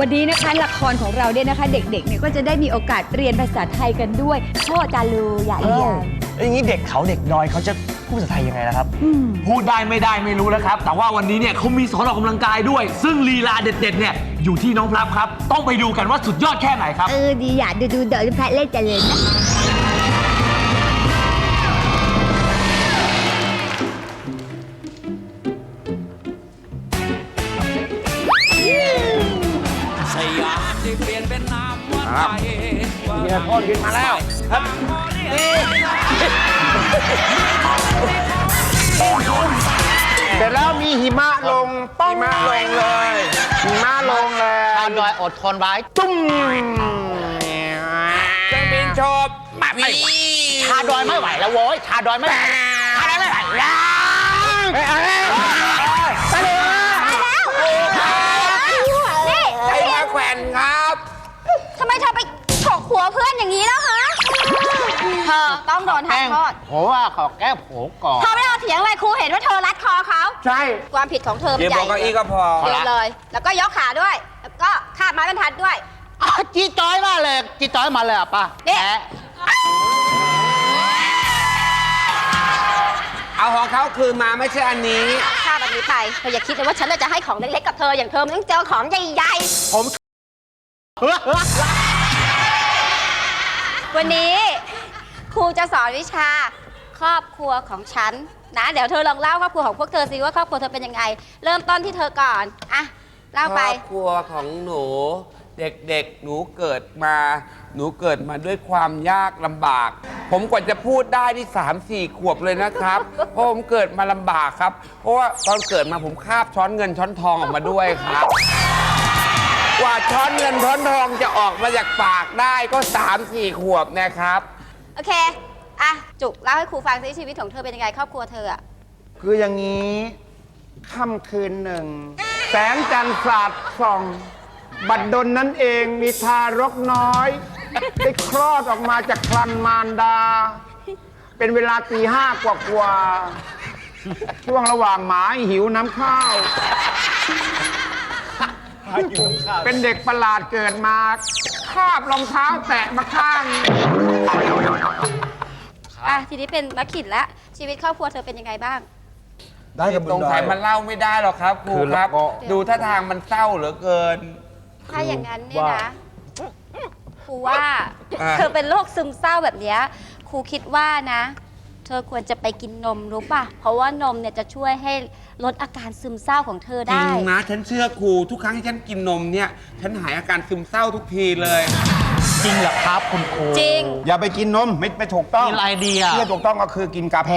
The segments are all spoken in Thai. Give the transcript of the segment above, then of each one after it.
วันนี้นะคะละครของเราเนี่ยนะคะ เด็กๆเนี่ยก็จะได้มีโอกาสเรียนภาษาไทยกันด้วยโทษจารูอย่าเรียนแล้วอย่างนี้เด็กเขาเด็กดอยเขาจะพูดภาษาไทยยังไงล่ะครับ อืม พูดได้ไม่ได้ไม่รู้แล้วครับ แต่ว่าวันนี้เนี่ยเขามีสอนออกกำลังกายด้วย ซึ่งลีลาเด็ดๆเนี่ยอยู่ที่น้องพลับครับ ต้องไปดูกันว่าสุดยอดแค่ไหนครับ เออดีอยากดูดูเดี๋ยวแพทเล่นจะเลยนะำวันไทยมีกระโทษขึ้นมาแล้วครับเสร็จแล้วมีหิมะลงป้องหิมะลงเลยหิมะลงเลยชาวดอยอดทนไว้ตุ้มเครื่องบินโชบมาไม่ชาดอยไม่ไหวแล้วโว้ยชาดอยไม่ไหวชาดอยไม่ไหวแล้วเอ้ยเอ้ยนี่ไอ้มาแขวนครับทำไม เธอไปฉกหัวเพื่อนอย่างนี้แล้วฮะเธอต้องโดนแห้งทำโทษโหว่าขอแก้โผก่อน เธอไม่เอาเถียงอะไรครูเห็นว่าเธอรัดคอเขาใช่ ความผิดของเธอมันเดี๋ยวใหบญ่อกเก้าอี้ก็พอเดียวเลย แล้วก็ยกขาด้วย แล้วก็คาดไม้บรรทัดด้วยอ้าวจีจอยมาเลยจีจอยมาเลยอะป้าเนี่ยแหมเอาของเขาคืนมาไม่ใช่อันนี้ข้าแบบนี้ไปเธออย่าคิดเลยว่าฉันน่ะจะให้ของเล็กๆกับเธออย่างเธอมันต้องเจอของใหญ่ๆ วันนี้ครูจะสอนวิชาครอบครัวของฉันนะ เดี๋ยวเธอลองเล่าครอบครัวของพวกเธอสิว่าครอบครัวเธอเป็นยังไง เริ่มต้นที่เธอก่อนอะเล่าไป ครอบครัวของหนู เด็กๆ หนูเกิดมา หนูเกิดมาด้วยความยากลำบาก ผมกว่าจะพูดได้ที่สามสี่ขวบเลยนะครับ เพราะผมเกิดมาลำบากครับ เพราะว่าตอนเกิดมาผมคาบช้อนเงินช้อนทองออกมาด้วยครับ ว่าช้อนเงินช้อนทองจะออกมาจากปากได้ก็สามสี่ขวบนะครับ โอเค อะ จุกเล่าให้ครูฟังสิชีวิตของเธอเป็นยังไงครอบครัวเธออะคืออย่างนี้ค่ำคืนหนึ่ง แสงจันทร์สาดส่อง บัดดลนั้นเองมีทารกน้อย ได้คลอดออกมาจากครันมารดา เป็นเวลาตีห้ากว่ากว่าๆช่วงระหว่างหมาหิวน้ำข้าว เป็นเด็กประหลาดเกิดมาคาบรองเท้าแตะมาข้างอะทีนี้เป็นนักขิดแล้วชีวิตครอบครัวเธอเป็นยังไงบ้าง ได้กับตรงสายมันเล่าไม่ได้หรอกครับครูคือครับก็ ดูท่าทางมันเศร้าเหลือเกิน ถ้าอย่างนั้นเนี่ยนะครูว่าอะ เธอเป็นโรคซึมเศร้าแบบเนี้ยครูคิดว่านะ เธอควรจะไปกินนมรู้ป่ะ เพราะว่านมเนี่ยจะช่วยให้ ลดอาการซึมเศร้าของเธอจริได้ งนะฉันเชื่อครูทุกครั้งที่ฉันกินนมเนี่ย ฉันหายอาการซึมเศร้าทุกทีเลย จริงเหรอครับคุณครูจริง อย่าไปกินนมไม่ไม่ถูกต้องกินอะไรดีอะที่ถูกต้องก็คือกินกาแฟ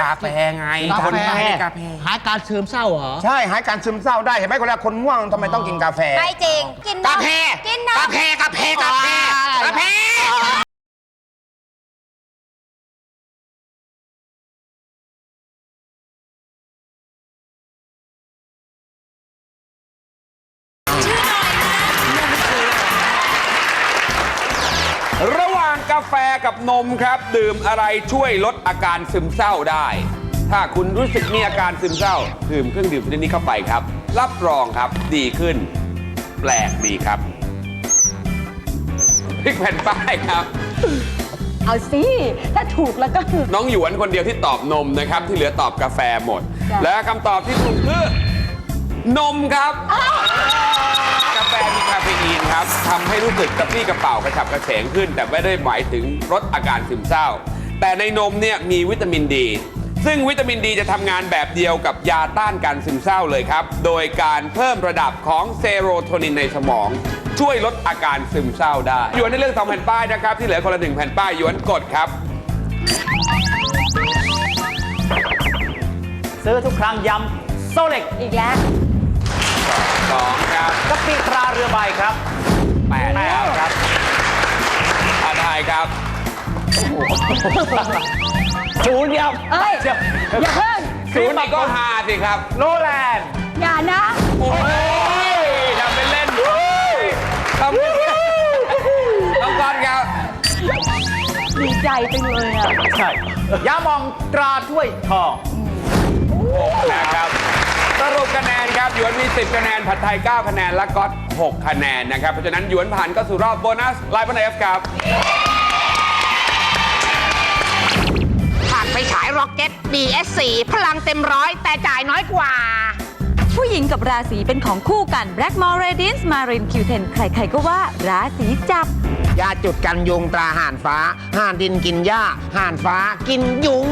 กาแฟไงกาคนแฟไทยกาแฟ หายการซึมเศร้าเหรอ ใช่หายการซึมเศร้าได้เห็นไหมคนแรกคนง่วงทำไมต้องกินกาแฟ ไม่จริง กินนมกาแฟกินนม กาแฟกาแฟกาแฟกาแฟ กาแฟกับนมครับ ดื่มอะไรช่วยลดอาการซึมเศร้าได้ ถ้าคุณรู้สึกมีอาการซึมเศร้า ดื่มเครื่องดื่มชนิดนี้เข้าไปครับ รับรองครับดีขึ้น แปลกดีครับพริกแผ่นป้ายครับ เอาสิ ถ้าถูกแล้วก็คือน้องหยวนคนเดียวที่ตอบนมนะครับ ที่เหลือตอบกาแฟหมด จ้ะ และคำตอบที่ถูกคือนมครับกาแฟมีคาเฟอีนครับทำให้รู้สึกกระปรี้กระเป๋ากระฉับกระเฉงขึ้น แต่ไม่ได้หมายถึงลดอาการซึมเศร้า แต่ในนมเนี่ยมีวิตามินดี ซึ่งวิตามินดีจะทำงานแบบเดียวกับยาต้านการซึมเศร้าเลยครับ โดยการเพิ่มระดับของเซโรโทนินในสมอง ช่วยลดอาการซึมเศร้าได้หยวนในเรื่องสองแผ่นป้ายนะครับ ที่เหลือคนละหนึ่งแผ่นป้ายหยวนกดครับ ซื้อทุกครั้งย้ำโซเล็กอีกแล้วสองครับ กะปิต ราเรือใบครับแปดแล้วครับอาไทยครับศูนย์เดียวเอ้ยเดี๋ยวอย่าเพิ่งศูนย์นี่ก็ฮาสิครับ โนแลนด์อย่านะโอ้ยทำเป็นเล่นทำเป็นต้องก่อนครับ ดีใจจังเลยอะ ใช่ยามองตราถ้วยทองนะครับต รุปคะแนนครับหยวนมี 10 คะแนน ผัดไทย 9 คะแนน และก๊อต6คะแนนนะครับ เพราะฉะนั้นหยวนผ่านก็สู่รอบโบนัสไลฟ์บนเอฟครับ ผ่านไปฉายร็อกเก็ต BS4 พลังเต็มร้อยแต่จ่ายน้อยกว่า ผู้หญิงกับราศีเป็นของคู่กัน Blackmore Radiance Marine Q10 ใครๆก็ว่าราศีจับ ยาจุดกันยุงตราห่านฟ้า ห่านดินกินหญ้า ห่านฟ้ากินยุง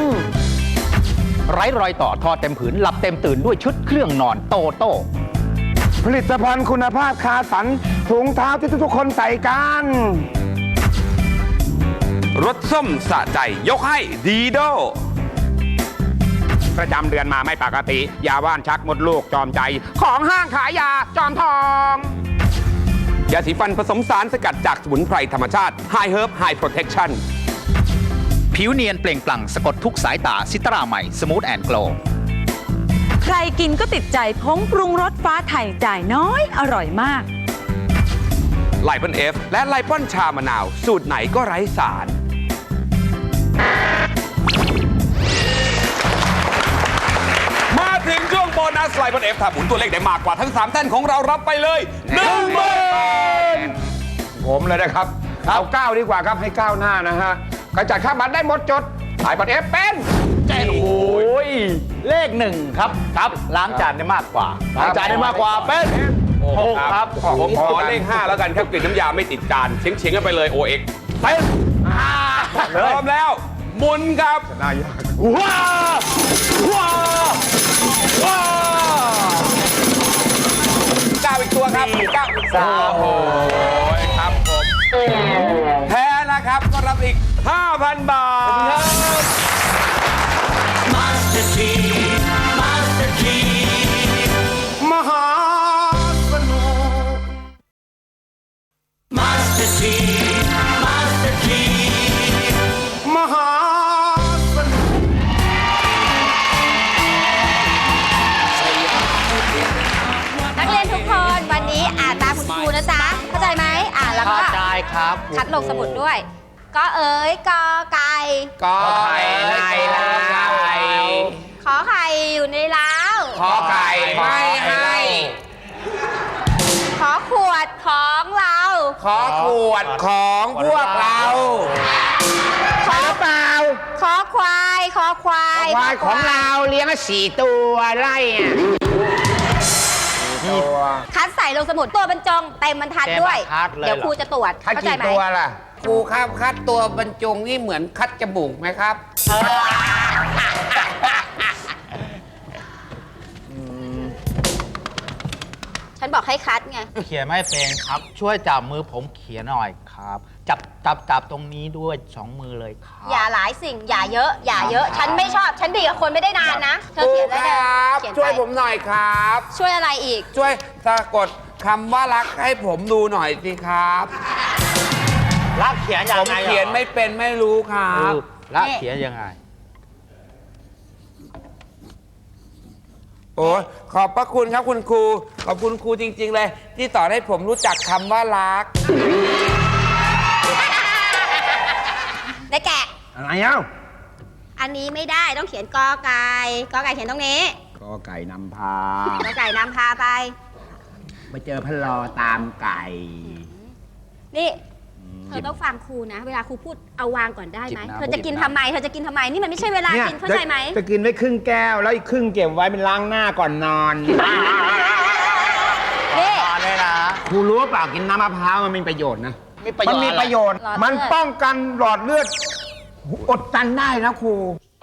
ไร้รอยต่อทอเต็มผืนหลับเต็มตื่นด้วยชุดเครื่องนอนโตโต้ผลิตภัณฑ์คุณภาพคาสันถุงเท้าที่ทุกๆคนใส่กันรถส้มสะใจยกให้ดีโด ประจำเดือนมาไม่ปกติ ยาว่านชักมดลูกจอมใจ ของห้างขายยาจอมทองยาสีฟันผสมสารสกัดจากสมุนไพรธรรมชาติ High Herb High Protection ผิวเนียนเปล่งปลั่งสะกดทุกสายตาซิตราใหม่สมูทแอนด์โกลใครกินก็ติดใจผงปรุงรสฟ้าไทยจ่ายน้อยอร่อยมาก ไลปอนเอฟและไลปอนชามะนาว สูตรไหนก็ไร้สาร มาถึงช่วงโบนัสไลปอนเอฟถ้าหมุนตัวเลขได้มากกว่าทั้ง3ท่านของเรารับไปเลย1นึ่งหมื่นผมเลยนะครับ เอาก้าวดีกว่าครับให้ก้าวหน้านะฮะ กระจัดค่าบัตรได้หมดจดสายบัตรเอฟเป็นโอ้ยเลขหนึ่งครับครับล้างจานได้มากกว่าล้างจานได้มากกว่าเป็นหกครับผมขอเลข5แล้วกันครับกลิ่นน้ำยาไม่ติดจานเฉียงเฉียงๆกันไปเลย OX เป็นพร้อมแล้วหมุนครับน่ายากว้าวว้าวว้าวก้าวอีกตัวครับก้าวสามโอ้ยครับผมแพ้นะครับก็รับอีก 5,000 บาทมหาสนุกมหาสนุกนักเรียนทุกคนวันนี้อ่านตามคุณครูนะจ๊ะเข้าใจไหมอ่านแล้วก็เข้าใจครับคัดลงสมุดด้วย ก็เอ๋ยกอไก่ก็ไข่ในลาวขอไข่อยู่ในเล้าขอไก่ไม่ให้ ขอขวดของเรา ขอขวดของพวกเราขอเปล่าขอควายขอควายควายของเราเลี้ยงสี่ตัวไร่อะตัวคัดใส่ลงสมุดตัวบรรจงเต็มบรรทัดด้วยเต็มบรรทัดเลยเดี๋ยวครูจะตรวจคัดเข้าใจกี่ไหมตัวล่ะ ครูครับคัดตัวบรรจงนี่เหมือนคัดจมูกไหมครับ ฉันบอกให้คัดไง เขียนไม่เป็นครับ ช่วยจับมือผมเขียนหน่อยครับ จับจับจับตรงนี้ด้วยสองมือเลยครับอย่าหลายสิ่ง อย่าเยอะ อย่าเยอะ ฉันไม่ชอบ ฉันดีกับคนไม่ได้นานนะ เธอเขียนได้เลยเขียนไป ช่วยผมหน่อยครับ ช่วยอะไรอีก ช่วยสะกดคำว่ารักให้ผมดูหน่อยสิครับ รักเขียนยังผมไงหรอเขียนไม่เป็นไม่รู้ครัเอบอรักเขียนยังไง โอ้ยขอบพระคุณครับคุณครูขอบคุณครูจริง ๆ เลย ที่สอนให้ผมรู้จักคำว่ารัก ได้แกะ อะไรเอ้าอันนี้ไม่ได้ต้องเขียนกอไก่กอไก่เขียนตรงนี้ก็ไก่นำพา กอไก่นำพาไป ไปเจอพะลอตามไก่ นี่ เธอต้องฟังครูนะ เวลาครูพูดเอาวางก่อนได้ไหมจิบน้ำเธอจะกินทำไม เธอจะกินทำไม นี่มันไม่ใช่เวลากินเข้าใจไหม จะจะกินไว้ครึ่งแก้ว แล้วอีกครึ่งเก็บไว้เป็นล้างหน้าก่อนนอนนี่ตอนนี้นะ ครูรู้เปล่ากินน้ำมะพร้าวมันมีประโยชน์นะ มีประโยชน์มันมีประโยชน์ หลอดเลือด มันป้องกันหลอดเลือด อดตันได้นะครู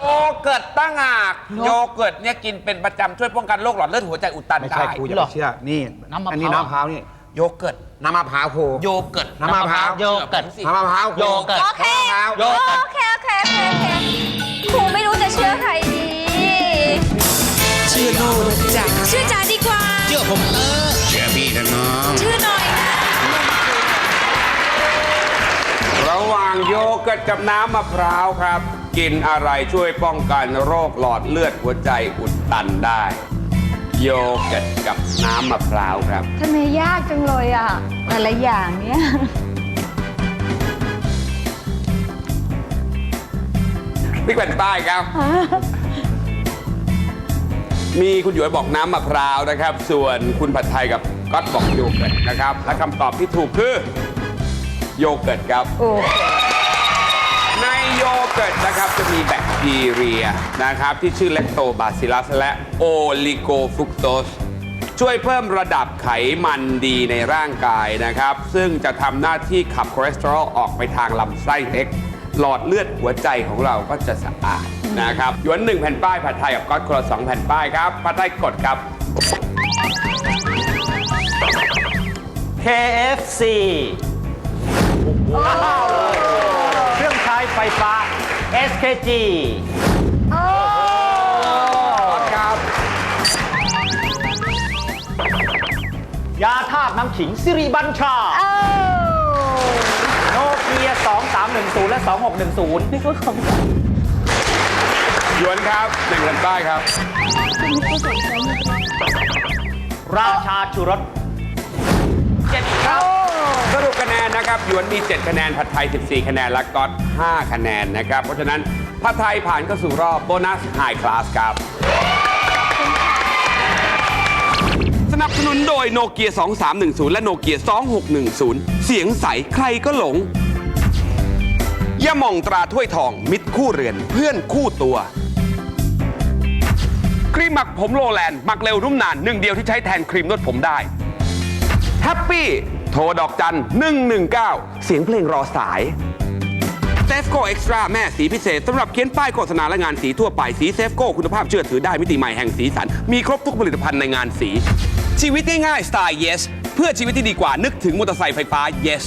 โยเกิร์ตตั้งหากโยเกิร์ตเนี่ยกินเป็นประจำช่วยป้องกันโรคหลอดเลือดหัวใจอุดตันไม่ได้ ใช่ครูอย่าไปเชื่อ นี่ น้ำมะพร้าว อันนี้น้ำมะพร้าวนี่ โยเกิร์ตน้ำมะพร้าวครู โยเกิร์ตน้ำมะพร้าว โยเกิร์ต น้ำมะพร้าวครูโยเกิร์ต โอเค น้ำมะพร้าวโอเค โอเค โอเค โอเคครูไม่รู้จะเชื่อใครดี เชื่อโน่นะจ๊ะเชื่อจ๋าดีกว่า เชื่อผมเออเชื่อพี่กันน้องเชื่อหน่อยนะระหว่างโยเกิร์ตกับน้ำมะพร้าวครับ กินอะไรช่วยป้องกันโรคหลอดเลือดหัวใจอุดตันได้ โยเกิร์ตกับน้ำมะพร้าวครับ ทำไมยากจังเลยอะแต่ละอย่างเนี้ยพริกแผ่นใต้ครับ มีคุณหยวยบอกน้ำมะพร้าวนะครับ ส่วนคุณผัดไทยกับก๊อตบอกโยเกิร์ตนะครับ และคำตอบที่ถูกคือ โยเกิร์ตครับในโย เกิร์ตนะครับจะมีแบคทีเรียนะครับที่ชื่อเลคโตบาซิลัสและโอลิโกฟรุกโตสช่วยเพิ่มระดับไขมันดีในร่างกายนะครับ ซึ่งจะทำหน้าที่ขับคอเลสเตอรอลออกไปทางลำไส้เล็ก หลอดเลือดหัวใจของเราก็จะสะอาดนะครับหยวนหนึ่งแผ่นป้ายผัดไทยกับก๊อตคนละสองแผ่นป้ายครับผัดไทยกดครับ KFC เครื่องใช้ไฟฟ้า SKG ครับยาธาตุน้ำขิงสิริบัญชาโนเกีย 2310 และ 2610 นี่ก็ของหยวนครับหนึ่งแผ่นป้ายครับ ราชาชูรส สรุปคะแนนนะครับหยวนมี 7 คะแนนผัดไทย 14 คะแนนและก๊อต5คะแนนนะครับ เพราะฉะนั้นผัดไทยผ่านเข้าสู่รอบโบนัสไฮคลาสครับ สนับสนุนโดยโนเกีย2310 และโนเกีย2610 เสียงใสใครก็หลงยาหม่องตราถ้วยทอง มิตรคู่เรือนเพื่อนคู่ตัวครีมหมักผมโรแลนด์หมักเร็วรุ่มนานหนึ่งเดียวที่ใช้แทนครีมนวดผมได้ แฮปปี้โทรดอกจัน 119 เสียงเพลงรอสายเซฟโกเอ็กซ์ตร้าแม่สีพิเศษสำหรับเขียนป้ายโฆษณาและงานสีทั่วไปสีเซฟโกคุณภาพเชื่อถือได้มิติใหม่แห่งสีสัน มีครบทุกผลิตภัณฑ์ในงานสี ชีวิตง่ายๆสไตล์ yes เพื่อชีวิตที่ดีกว่านึกถึงมอเตอร์ไซค์ไฟฟ้า yes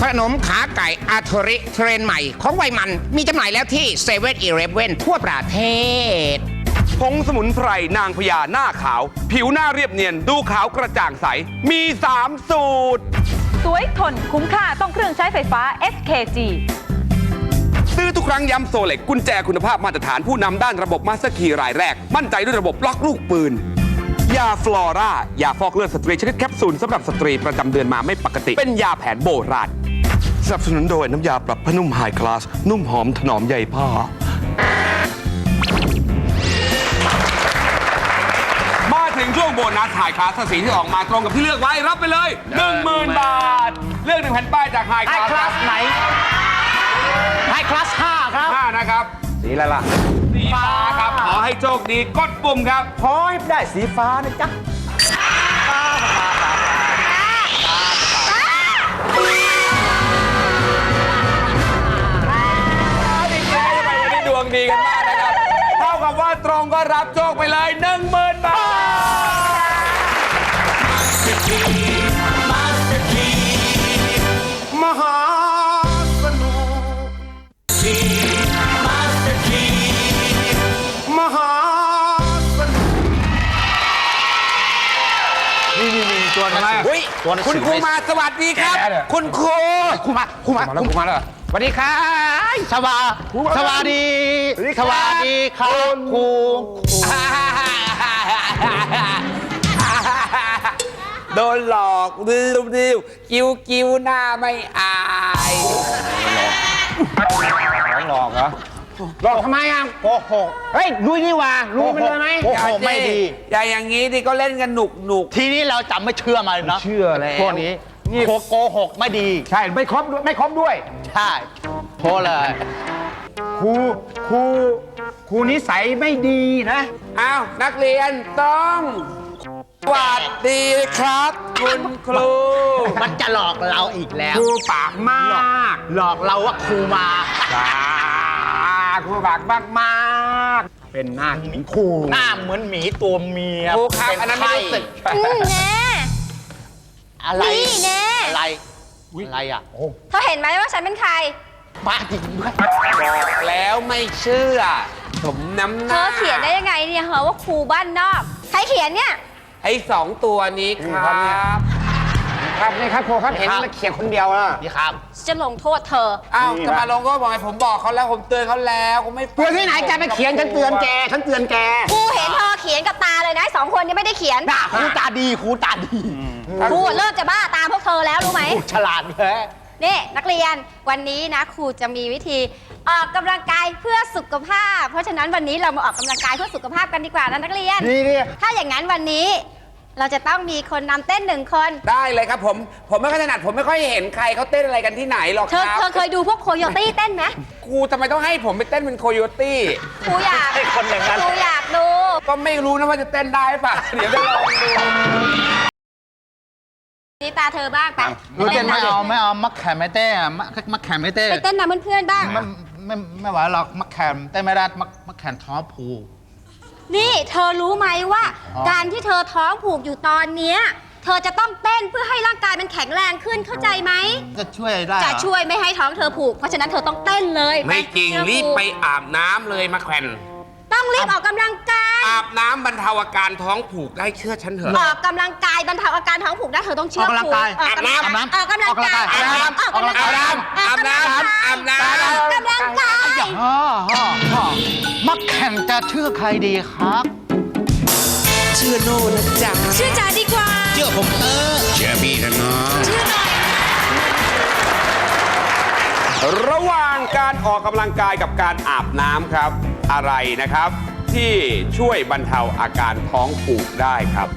ขนมขาไก่อาโทริเทรนใหม่ ของไวมันมีจำหน่ายแล้วที่7 e เ e ่ e อทั่วประเทศ ผงสมุนไพรนางพญาหน้าขาว ผิวหน้าเรียบเนียนดูขาวกระจ่างใส มี 3 สูตร สวยทนคุ้มค่าต้องเครื่องใช้ไฟฟ้า SKG ซื้อทุกครั้งย้ำโซเล็กกุญแจคุณภาพมาตรฐานผู้นำด้านระบบมาสเตอร์คีย์รายแรก มั่นใจด้วยระบบล็อกลูกปืน ยาฟลอร่ายาฟอกเลือดสตรีชนิดแคปซูลสำหรับสตรีประจำเดือนมาไม่ปกติ เป็นยาแผนโบราณสนับสนุนโดยน้ำยาปรับผ้านุ่มไฮคลาส นุ่มหอมถนอมใยผ้า ช่วงโบนัสถ่ายคลาสสีที่ออกมาตรงกับที่เลือกไว้รับไปเลย 10,000 บาท เลือกหนึ่งแผ่นป้ายจากไฮไฮคลาลาสไหนไฮคลาส5ครับห้านะครับสีอะไรล่ะสีฟ้าครับขอให้โชคดีกดปุ่มครับ ขอให้ได้สีฟ้านะจ๊ะดีกันมากนะครับ เท่ากับว่าตรงก็รับโชคไปเลย 1 0 0 0 0 ตัวหนังคุณสือครูมาสวัสดีครับคุณครูครูมาครูมาครูมาแล้วสวัสดีครับสวัสดีสวัสดีสวัสดีครับครูโดนหลอกดิวดิวกิ้วกิ้วหน้าไม่อาย หลอกเหรอ หลอกทำไมอะโกหกเฮ้ยรู้นี่ว่ารู้ไปเลยไหมโกหกไม่ดี อย่าอย่างนี้ดิก็เล่นกันหนุกหนุกทีนี้เราจำไม่เชื่อมาเลยนะเชื่อแล้วพวกนี้โกโกหกไม่ดี ใช่ไม่ครบด้วยไม่ครบด้วย ใช่โทษเลยครูครูครูนิสัยไม่ดีนะอ้าวนักเรียนต้อง สวัสดีครับ คุณครู มันจะหลอกเราอีกแล้ว ครูปากมาก หลอกเราว่าครูมาจ้าครูปากมากมากๆเป็นหน้าเหมือนครูหน้าเหมือนหมีตัวเมียครูครับเป็อันนั้นไม่รู้สึกไข้อืมแน่อะไรนี่แน่อะไรอะไรอะเธอเห็นไหมว่าฉันเป็นใครบ้าจริงด้วยบอกแล้วไม่เชื่อ สมน้ำหเธน้าอเขียนได้ยังไงเนี่ยเหรอว่าครูบ้านนอก ใครเขียนเนี่ย ไอ้สองตัวนี้ครับครับนี่ครับครูครับเห็นแล้วเขียนคนเดียวอะนี่ครับ จะลงโทษเธอ อ้าวจะมาลงก็บอกไงผมบอกเขาแล้วผมเตือนเขาแล้วเขาไม่ฟังเตือนที่ไหนแกไปเขียนฉันเตือนแกฉันเตือนแกครูเห็นเธอเขียนกับตาเลยนะสองคนนี้ไม่ได้เขียนหน้าครูตาดีครูตาดีครูเริ่มจะบ้าตามพวกเธอแล้วรู้ไหมครูฉลาดเลย นี่นักเรียนวันนี้นะครูจะมีวิธีออกกำลังกายเพื่อสุขภาพ เพราะฉะนั้นวันนี้เรามาออกกำลังกายเพื่อสุขภาพกันดีกว่านะนักเรียน นี่นี่ถ้าอย่างนั้นวันนี้ เราจะต้องมีคนนำเต้นหนึ่งคน ได้เลยครับผม ผมไม่ค่อยถนัดผมไม่ค่อยเห็นใครเขาเต้นอะไรกันที่ไหนหรอกเธคอรับเธอเคยดูพวกโคโยตี้เต้นไหมครูทำไมต้องให้ผมไปเต้นเป็นโคโยตี้ ครูอยากให้คนอย่างนั้น ครูอยากดู ก็ไม่รู้นะว่าจะเต้นได้ป่ะ เดี๋ยวจะลองดู นี่ตาเธอบ้างไปรู้เต้นไม่นเอาไม่เอามักแขมไม่เต้อะมักมักแขมไม่เต้ไปเต้นนำเพื่อนๆบ้าง ไม่ไม่ไม่ไหวหรอกมักแขมเต้นไม่ได้มักมักแขนท้อผูก นี่เธอรู้ไหมว่าอ๋อการที่เธอท้องผูกอยู่ตอนเนี้ยเธอจะต้องเต้นเพื่อให้ร่างกายมันแข็งแรงขึ้นเข้าใจไหม จะช่วยได้เหรอจะช่วยไม่ให้ท้องเธอผูก เพราะฉะนั้นเธอต้องเต้นเลยไม่จริงเชื่อรีบคไปอาบน้ำเลยมาแขวน ต้องรีบออกกำลังกาย อาบน้ำบรรเทาอาการท้องผูกได้เชื่อฉันเถอะ ออกกำลังกายบรรเทาอาการท้องผูกได้เธอต้องเชื่อออกกำลังกายครูออกกำลังอาบน้ำออกกำลังกายออกกำลังกายออกกำลังกายอาบน้ำอาบน้ำ ออกกำลังกาย ฮ่าฮ่าฮ่ามักแข่งจะเชื่อใครดีครับเชื่อโน่นะจ๊ะเชื่อจ๋าดีกว่า เชื่อผมเออเชื่อพี่นะน้องเชื่อหน่อย ระหว่างการออกกำลังกายกับการอาบน้ำครับ อะไรนะครับ ที่ช่วยบรรเทาอาการท้องผูกได้ครับ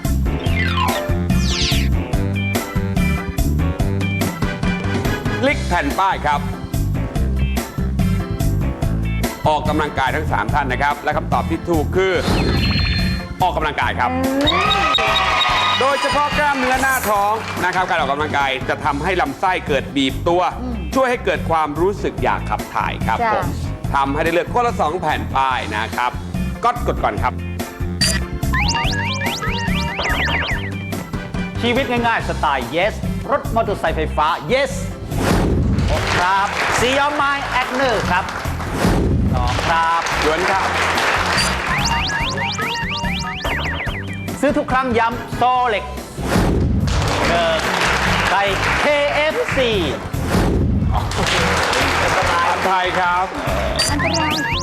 คลิกแผ่นป้ายครับ ออกกำลังกายทั้ง 3 ท่านนะครับ และคำตอบที่ถูกคือ ออกกำลังกายครับ โดยเฉพาะกล้ามเนื้อหน้าท้องนะครับ การออกกำลังกายจะทำให้ลำไส้เกิดบีบตัว ช่วยให้เกิดความรู้สึกอยากขับถ่ายครับจ้ะ ผมทำให้ได้เลือกคนละสองแผ่นป้ายนะครับ ก็กดก่อนครับ ชีวิตง่ายๆ สไตล์ yes รถมอเตอร์ไซค์ไฟฟ้า yes ครับซีออมไมแอคเนอร์ครับสองครับยวนครับ ซื้อทุกครั้งย้ำโซเล็กหนึ่งไก่ KFC อันไทยครับเ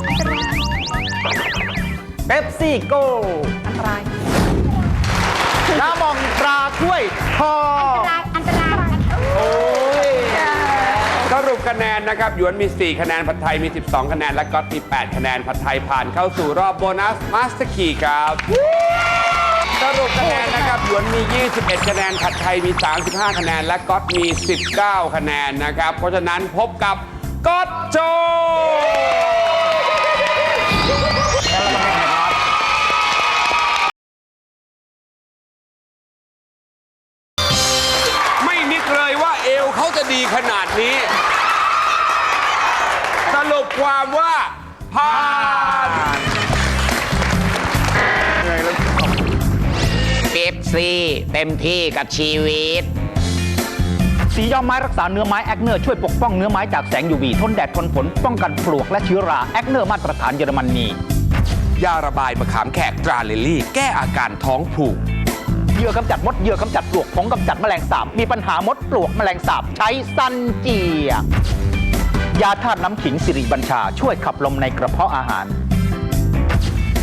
ป๊ปซี่โกอันตรายน้ำมองตราถ้วยทออันตรายโอ้ยสรุปคะแนนนะครับ หยวนมี 4 คะแนน ผัดไทยมี 12 คะแนน และก๊อตมี 8 คะแนน ผัดไทยผ่านเข้าสู่รอบโบนัสมาสเตอร์คีครับสรุปคะแนนนะครับ หยวนมี 21 คะแนน ผัดไทยมี 35 คะแนน และก๊อตมี 19 คะแนนนะครับ เพราะฉะนั้นพบกับก๊อตโจ เต็มที่กับชีวิต สีย้อมไม้รักษาเนื้อไม้แอคเนอร์ช่วยปกป้องเนื้อไม้จากแสง UV ทนแดดทนฝนป้องกันปลวกและเชื้อราแอคเนอร์มาตรฐานเยอรมนียาระบายมะขามแขกตราลิลลี่ แก้อาการท้องผูกเหยื่อกำจัดมดเหยื่อกำจัดปลวกผงกำจัดแมลงสาบมีปัญหามดปลวกแมลงสาบใช้ซันเจียยาธาตุน้ำขิงสิริบัญชา ช่วยขับลมในกระเพาะอาหาร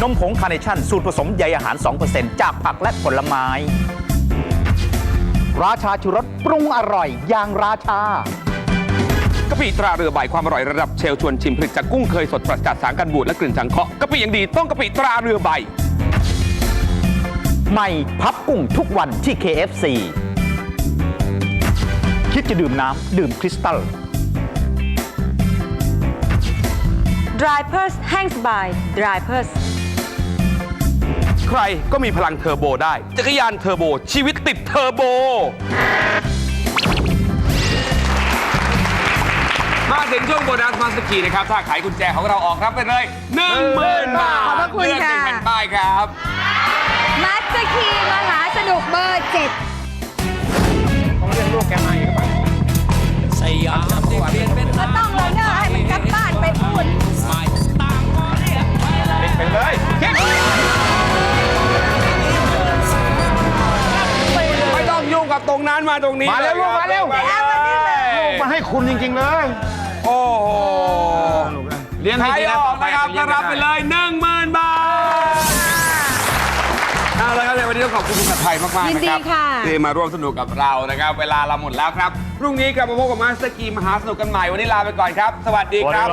นมผงคาร์เนชั่น สูตรผสมใยอาหาร 2%จากผักและผลไม้ ราชาชูรสปรุงอร่อยอย่างราชากะปิตราเรือใบความอร่อยระดับเชลชวนชิมผลิตจากกุ้งเคยสดปราศจากสารกันบูดและกลิ่นสังเคราะห์กะปิอย่างดีต้องกะปิตราเรือใบ ใหม่พับกุ้งทุกวันที่ KFC คิดจะดื่มน้ำดื่มคริสตัล Dry Purse แห้งสบาย Dry Purse ใครก็มีพลังเทอร์โบได้ จักรยานเทอร์โบ ชีวิตติดเทอร์โบ มาถึงช่วงโบนัสมาสกีนะครับ ถ้าไขกุญแจของเราออกรับไปเลย1 0,000บาทขอบพระคุณเลือกหนึ่งค่ะ แผ่นป้ายครับ มัสเตอร์คีมหาสนุกเบอร์เจ็ดสยามที่เปลี่ยนเป็นก็ต้องเลยเนอะให้มันกลับบ้านไปพูดใหม่ต่างก็เรียกไปเลย ต้องยุ่งกับตรงนั้นมาตรงนี้มาเร็วยคบมาเร็วมาเร็วมาให้คุณจริง ๆ เลย โอ้โหเลี้ยงใครให้ดีนะอต่ออกไปนะครับจะเลี้จะยงรับไปไม่ได้เลย1 0,000บาทอ่าเอาละครับในวันนี้ต้องขอบคุณคุณผัดไทยมากๆยินนะดีครับค่ะที่มาร่วมสนุกกับเรานะครับ เวลาเราหมดแล้วครับพรุ่งนี้กลับมาพบกับมาสเตอร์กีมหาสนุกกันใหม่วันนี้ลาไปก่อนครับ สวัสดีครับ